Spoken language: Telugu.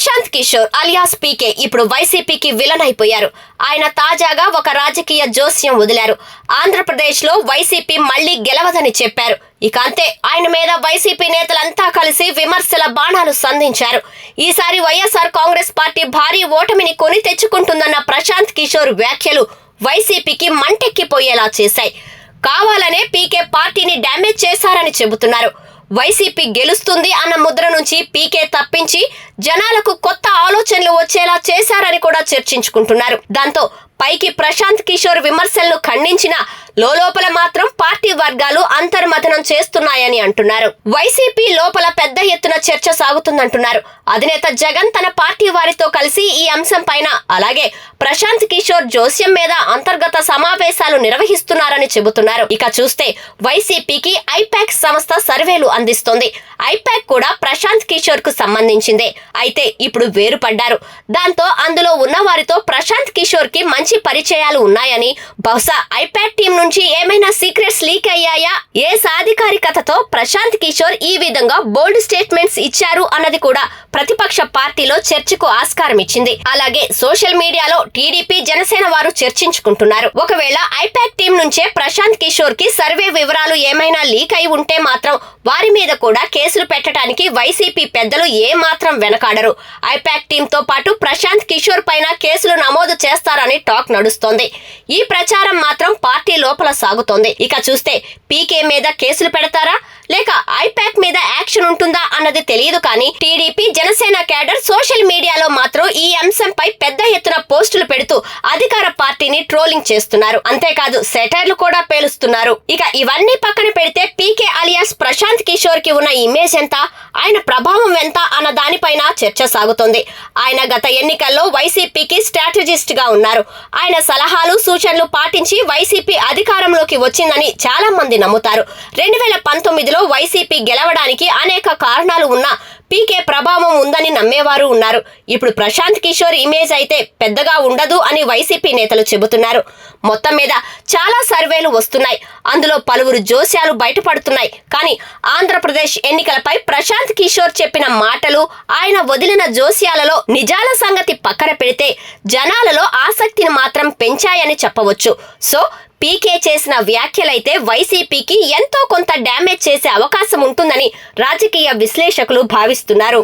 ప్రశాంత్ కిషోర్ అలియాస్ పీకే ఇప్పుడు వైసీపీకి విలన్ అయిపోయారు. ఆయన తాజాగా ఒక రాజకీయ జోస్యం వదిలారు. ఆంధ్రప్రదేశ్లో వైసీపీ మళ్ళీ గెలవదని చెప్పారు. ఇక అంతే ఆయన మీద వైసీపీ నేతలంతా కలిసి విమర్శల బాణాలు సంధించారు. ఈసారి వైఎస్ఆర్ కాంగ్రెస్ పార్టీ భారీ ఓటమిని కొని తెచ్చుకుంటుందన్న ప్రశాంత్ కిషోర్ వ్యాఖ్యలు వైసీపీకి మంటెక్కిపోయేలా చేశాయి. కావాలనే పీకే పార్టీని డ్యామేజ్ చేశారని చెబుతున్నారు. వైసీపీ గెలుస్తుంది అన్న ముద్ర నుంచి పీకే తప్పించి జనాలకు కొత్త ఆలోచనలు వచ్చేలా చేశారని కూడా చర్చించుకుంటున్నారు. దాంతో పైకి ప్రశాంత్ కిషోర్ విమర్శలను ఖండించిన లోపల మాత్రం పార్టీ వర్గాలు అంతర్మథనం చేస్తున్నాయని అంటున్నారు. వైసీపీ లోపల పెద్ద ఎత్తున చర్చ సాగుతుందంటున్నారు. అధినేత జగన్ తన పార్టీ వారితో కలిసి ఈ అంశం పైన అలాగే ప్రశాంత్ కిషోర్ జోస్యం మీద అంతర్గత సమావేశాలు నిర్వహిస్తున్నారని చెబుతున్నారు. ఇక చూస్తే వైసీపీకి ఐపాక్ సంస్థ సర్వేలు అందిస్తోంది. ఐపాక్ కూడా ప్రశాంత్ కిషోర్కు సంబంధించిందే. అయితే ఇప్పుడు వేరుపడ్డారు. దాంతో అందులో ఉన్న వారితో ప్రశాంత్ కిషోర్కి మంచి పరిచయాలు ఉన్నాయని బహుశా ఐపాక్ టీం నుంచి ఏమైనా సీక్రెట్స్ లీక్ అయ్యాయా? ఏ సాధికారికతతో ప్రశాంత్ కిషోర్ ఈ విధంగా బోల్డ్ స్టేట్మెంట్స్ ఇచ్చారు అన్నది కూడా ప్రతిపక్ష పార్టీలో చర్చకు ఆస్కారం ఇచ్చింది. అలాగే సోషల్ మీడియాలో టీడీపీ జనసేన వారు చర్చించుకుంటున్నారు. ఒకవేళ ఐపాక్ టీం నుంచే ప్రశాంత్ కిషోర్కి సర్వే వివరాలు ఏమైనా లీక్ అయి ఉంటే మాత్రం వారి మీద కూడా కేసులు పెట్టడానికి వైసీపీ పెద్దలు ఏమాత్రం వెనకాడరు. ఐపాక్ టీంతో పాటు ప్రశాంత్ కిషోర్ పైన కేసులు నమోదు చేస్తారని టాక్ నడుస్తోంది. ఈ ప్రచారం మాత్రం పార్టీలో లోపల సాగుతోంది. ఇక చూస్తే పీకే మీద కేసులు పెడతారా? లేక ఐపాక్ మీద యాక్షన్ ఉంటుందా అన్నది తెలియదు కానీ టీడీపీ జనసేన క్యాడర్ సోషల్ మీడియాలో మాత్రం ఈ అంశంపై పెద్ద ఎత్తున పోస్టులు పెడుతూ అధికార పార్టీని ట్రోలింగ్ చేస్తున్నారు. అంతేకాదు సెటైర్లు కూడా పేలుస్తున్నారు. ఇక ఇవన్నీ పక్కన పెడితే పీకే అలియాస్ ప్రశాంత్ కిషోర్కి ఉన్న ఇమేజ్ ఎంత? ఆయన ప్రభావం ఎంత అన్న దానిపైన చర్చ సాగుతోంది. ఆయన గత ఎన్నికల్లో వైసీపీకి స్ట్రాటజిస్ట్గా ఉన్నారు. ఆయన సలహాలు సూచనలు పాటించి వైసీపీ అధికారంలోకి వచ్చిందని చాలా మంది నమ్ముతారు. రెండు వేల పంతొమ్మిదిలో వైసీపీ గెలవడానికి అనేక కారణాలు ఉన్నా పీకే ప్రభావం ఉందని నమ్మేవారు ఉన్నారు. ఇప్పుడు ప్రశాంత్ కిషోర్ ఇమేజ్ అయితే పెద్దగా ఉండదు అని వైసీపీ నేతలు చెబుతున్నారు. మొత్తం మీద చాలా సర్వేలు వస్తున్నాయి. అందులో పలువురు జోస్యాలు బయటపడుతున్నాయి. కానీ ఆంధ్రప్రదేశ్ ఎన్నికలపై ప్రశాంత్ కిషోర్ చెప్పిన మాటలు ఆయన వదిలిన జోస్యాలలో నిజాల సంగతి పక్కన పెడితే జనాలలో ఆసక్తిని మాత్రం పెంచాయని చెప్పవచ్చు. సో పీకే చేసిన వ్యాఖ్యలైతే వైసీపీకి ఎంతో కొంత డ్యామేజ్ చేసే అవకాశం ఉంటుందని రాజకీయ విశ్లేషకులు భావిస్తున్నారు.